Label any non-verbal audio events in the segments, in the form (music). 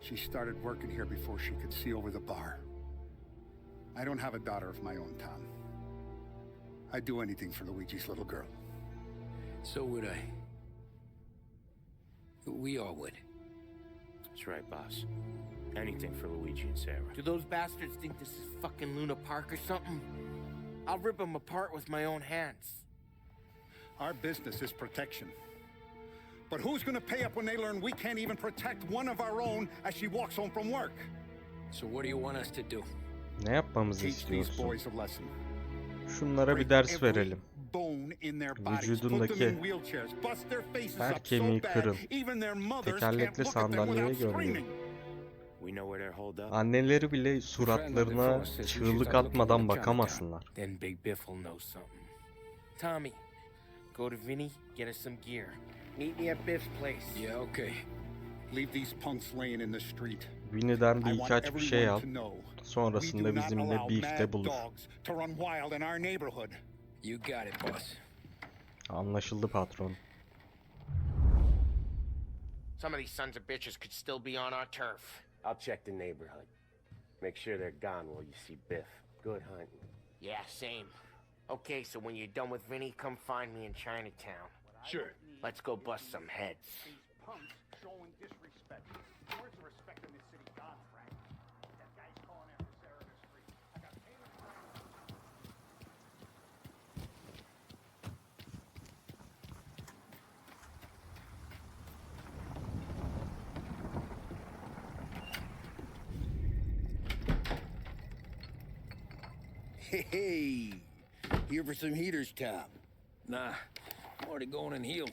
She started working here before she could see over the bar. I don't have a daughter of my own, Tom. I'd do anything for Luigi's little girl. So would I. We all would. That's right, boss. Anything for Luigi and Sarah. Do those bastards think this is fucking Luna Park or something? I'll rip them apart with my own hands. Our business is protection. But who's gonna pay up when they learn we can't even protect one of our own as she walks home from work? So what do you want us to do? Ne yapmamızı istiyorsun? boys a lesson. Şunlara bir ders verelim. Bone in their bodies. Put Vücudundaki them in wheelchairs. Bust their faces her kemiği kırın. even their mothers can't Tekerlekli look at them sandalyeye without gönderin. screaming. We know where they're holed up. Anneleri bile suratlarına çığlık atmadan bakamasınlar. Tommy, go to Vinny, get us some gear. Meet me at Biff's place. Yeah, okay. Leave these punks laying in the street. Winnie'den I bir want birkaç bir şey everyone al. to know we do Sonrasında not bizimle allow birlikte mad bulur. dogs to run wild in our neighborhood. You got it, boss. Anlaşıldı patron. Some of these sons of bitches could still be on our turf. I'll check the neighborhood. Make sure they're gone while you see Biff. Good hunting. Yeah, same. Okay, so when you're done with Vinny, come find me in Chinatown. Sure. Let's go bust some heads. punks showing disrespect. Where's the respect in this city gone, Frank? That guy's calling after Sarah in the street. I got paid. Hey, here for some heaters, Tom. Nah, I'm already going and healed.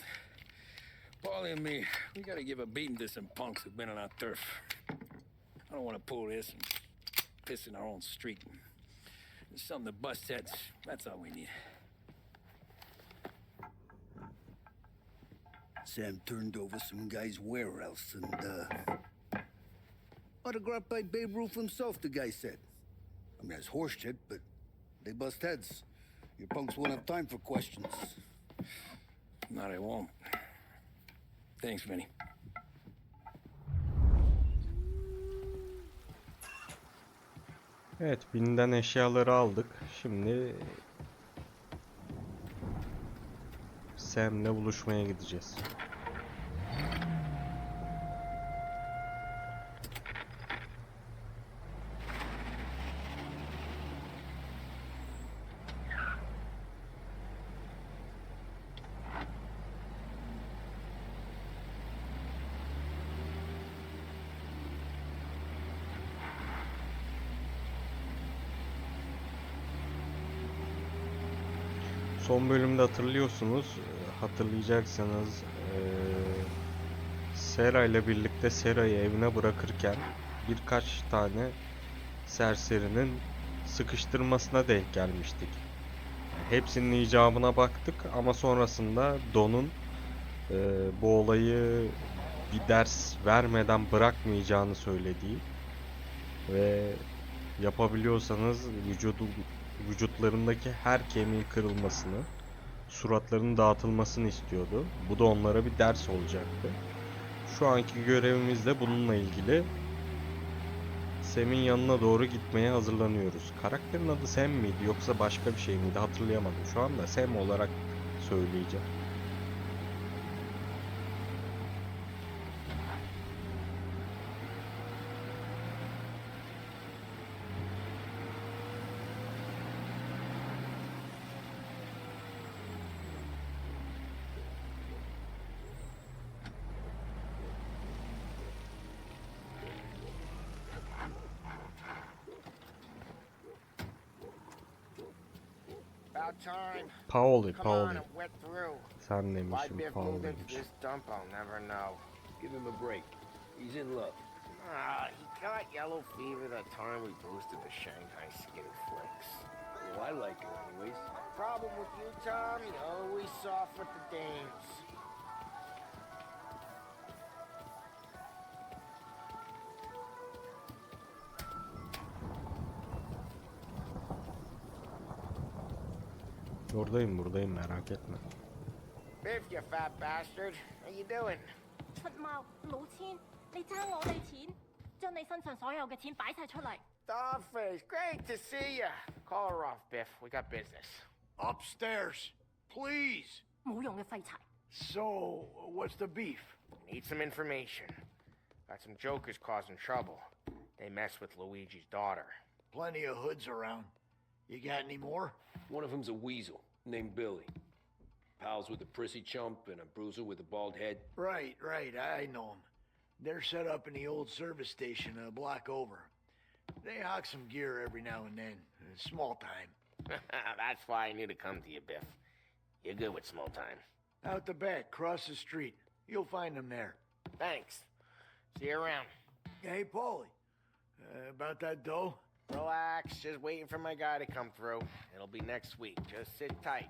Paulie and me, we gotta give a beating to some punks who've been on our turf. I don't want to pull this and piss in our own street. There's something to bust heads. That's all we need. Sam turned over some guy's warehouse and, uh. Autographed by Babe Ruth himself, the guy said. I mean, that's horse shit, but they bust heads. Your punks won't have time for questions. Not I won't. Thanks, Vinny. Evet, Winnie'den eşyaları aldık. Şimdi Sam'le buluşmaya gideceğiz. Son bölümde hatırlıyorsunuz, e, hatırlayacaksanız e, Sera ile birlikte Sera'yı evine bırakırken birkaç tane serserinin sıkıştırmasına denk gelmiştik. Hepsinin icabına baktık ama sonrasında Don'un e, bu olayı bir ders vermeden bırakmayacağını söylediği ve yapabiliyorsanız vücudu vücutlarındaki her kemiğin kırılmasını, suratlarının dağıtılmasını istiyordu. Bu da onlara bir ders olacaktı. Şu anki görevimiz de bununla ilgili. Sam'in yanına doğru gitmeye hazırlanıyoruz. Karakterin adı Sam miydi yoksa başka bir şey miydi hatırlayamadım. Şu anda Sam olarak söyleyeceğim. Paoli, Come on Paoli. and wet through. Sen Why demişim Biff moved this dump, I'll never know. Give him a break. He's in love. Ah, he got yellow fever that time we boosted the Shanghai Skinny Flicks. Well, I like her anyways. Problem with you, Tom, you always soft with the dames. Buradayım buradayım merak etme. Biff, you fat bastard. How you doing? 出猫老千，你争我哋钱， 将你身上所有嘅钱摆晒出嚟。 Dollface, great to see ya. Call her off, Biff. We got business. Upstairs, please. 冇用嘅废柴。 So, what's the beef? Need some information. Got some jokers causing trouble. They mess with Luigi's daughter. Plenty of hoods around. You got any more? One of them's a weasel named Billy. Pals with a prissy chump and a bruiser with a bald head. Right, right. I know them. They're set up in the old service station a block over. They hawk some gear every now and then. Small time. (laughs) That's why I knew to come to you, Biff. You're good with small time. Out the back, cross the street. You'll find them there. Thanks. See you around. Hey, Paulie. Uh, about that dough? Relax, just waiting for my guy to come through. It'll be next week. Just sit tight.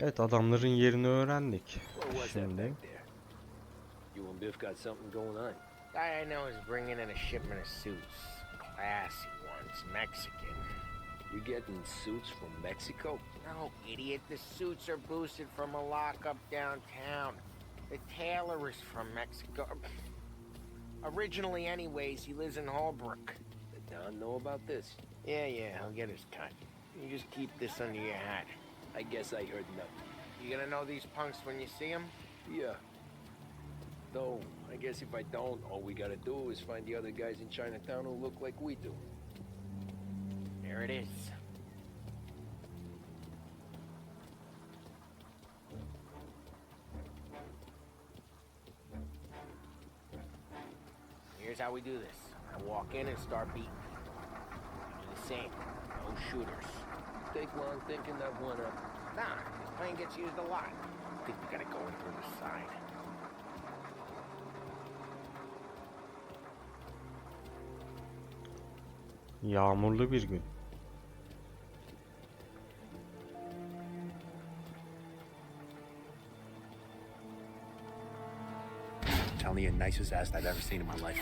Evet adamların yerini öğrendik. What was that Şimdi there? You and Biff got something going on. Guy I know is bringing in a shipment of suits. Classy ones, Mexican. You getting suits from Mexico? No, idiot. The suits are boosted from a lockup downtown. The tailor is from Mexico. Originally, anyways, he lives in Holbrook. Did Don know about this? Yeah, yeah, he'll get his cut. You just keep this under your hat. I guess I heard nothing. You gonna know these punks when you see them? Yeah. Though, I guess if I don't, all we gotta do is find the other guys in Chinatown who look like we do. There it is. Here's how we do this. I walk in and start beating. Do the same. No shooters. Take long thinking that one up. Nah, this plane gets used a lot. I think we gotta go in through the side. yağmurlu bir gün. Telling you, nicest ass I've ever seen in my life.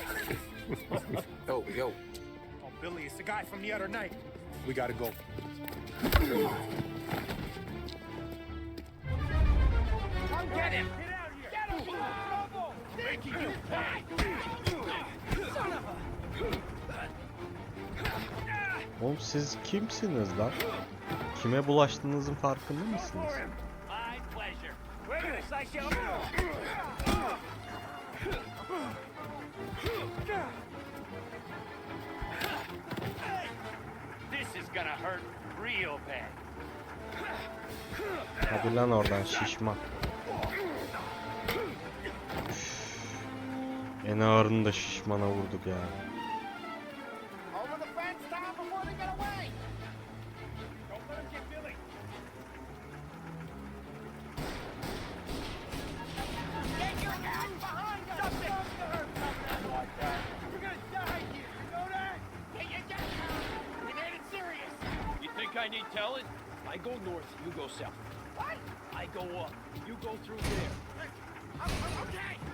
(laughs) Yo, yo. Oh, Billy, it's the guy from the other night. we gotta go. Come get him! Get out here! Get him! Trouble! Making you pay! Oğlum siz kimsiniz lan? Kime bulaştığınızın farkında mısınız? This is gonna hurt real bad. Hadi lan oradan şişman. En ağırını da şişmana vurduk ya. Over through there. Okay,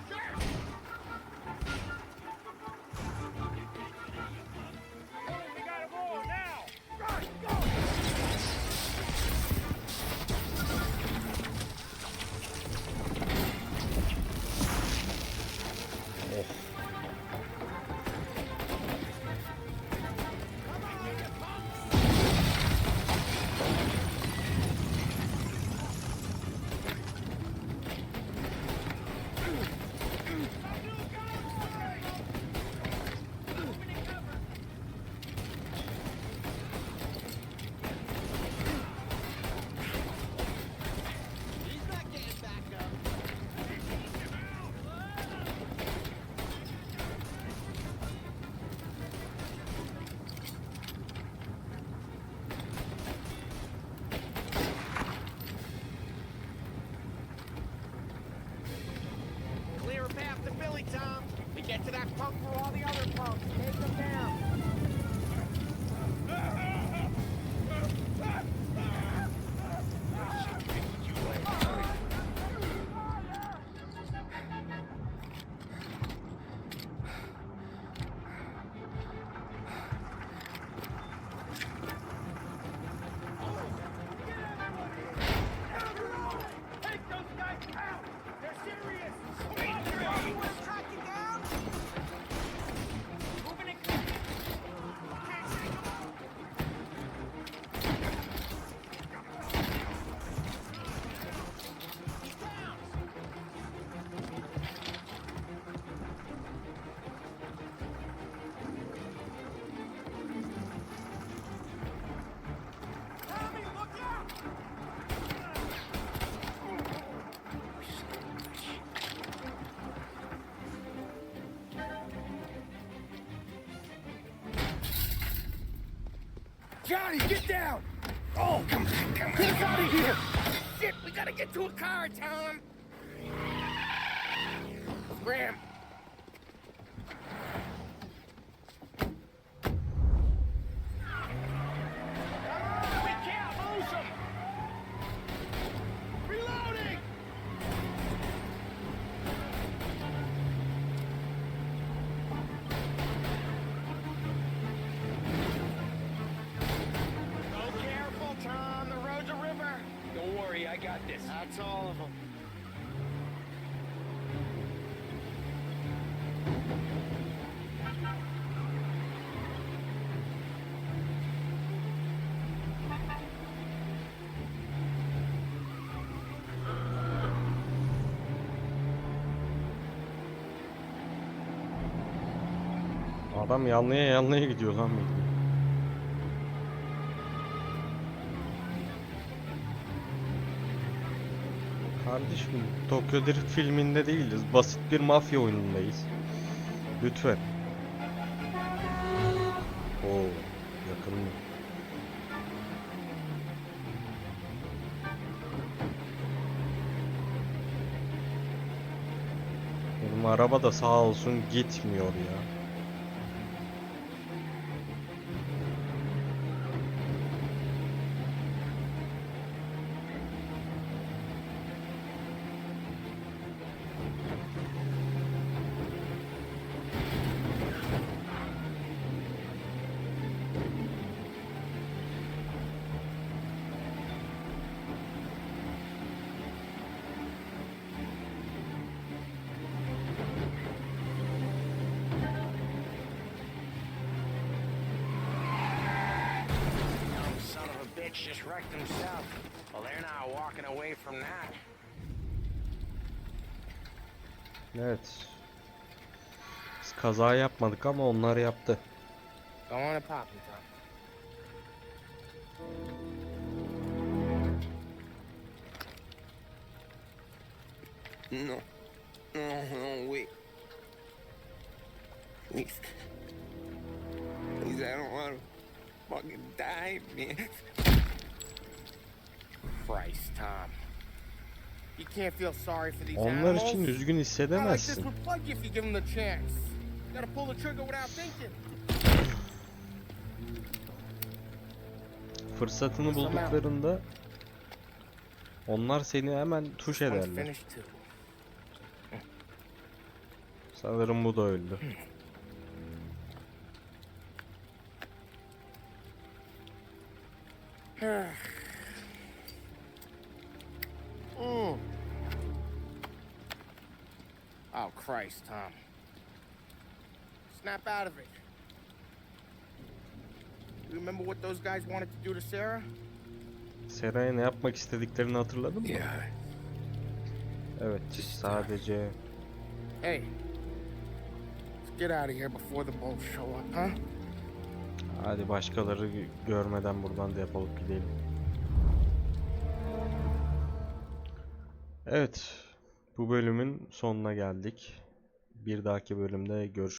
Johnny, get down! Oh, come on, come on. Get us out of here! Shit, we gotta get to a car, Tom! Graham! Got this. That's all of them. Adam yanlıya yanlıya gidiyor lan bildiğin. Kardeşim Tokyo Drift filminde değiliz. Basit bir mafya oyunundayız. Lütfen. Oo, yakın mı? Benim araba da sağ olsun gitmiyor ya. Bitch just wrecked himself. Well, they're not walking away from that. Evet. Biz kaza yapmadık ama onlar yaptı. Go on and pop him, Tom. No. No, no, wait. Please. Please, I don't want to fucking die, man. Onlar için üzgün hissedemezsin. Fırsatını bulduklarında onlar seni hemen tuş ederler. Sanırım bu da öldü. (sighs) (sighs) Mm. Oh, Christ, Tom. Snap out of it. You remember what those guys wanted to do to Sarah? Sera'ya ne yapmak istediklerini hatırladın mı? Yeah, Evet, sadece Hey. Let's get out of here before the bulls show up, huh? hadi başkaları gö- görmeden buradan defolup gidelim. Evet, bu bölümün sonuna geldik. Bir dahaki bölümde görüşürüz.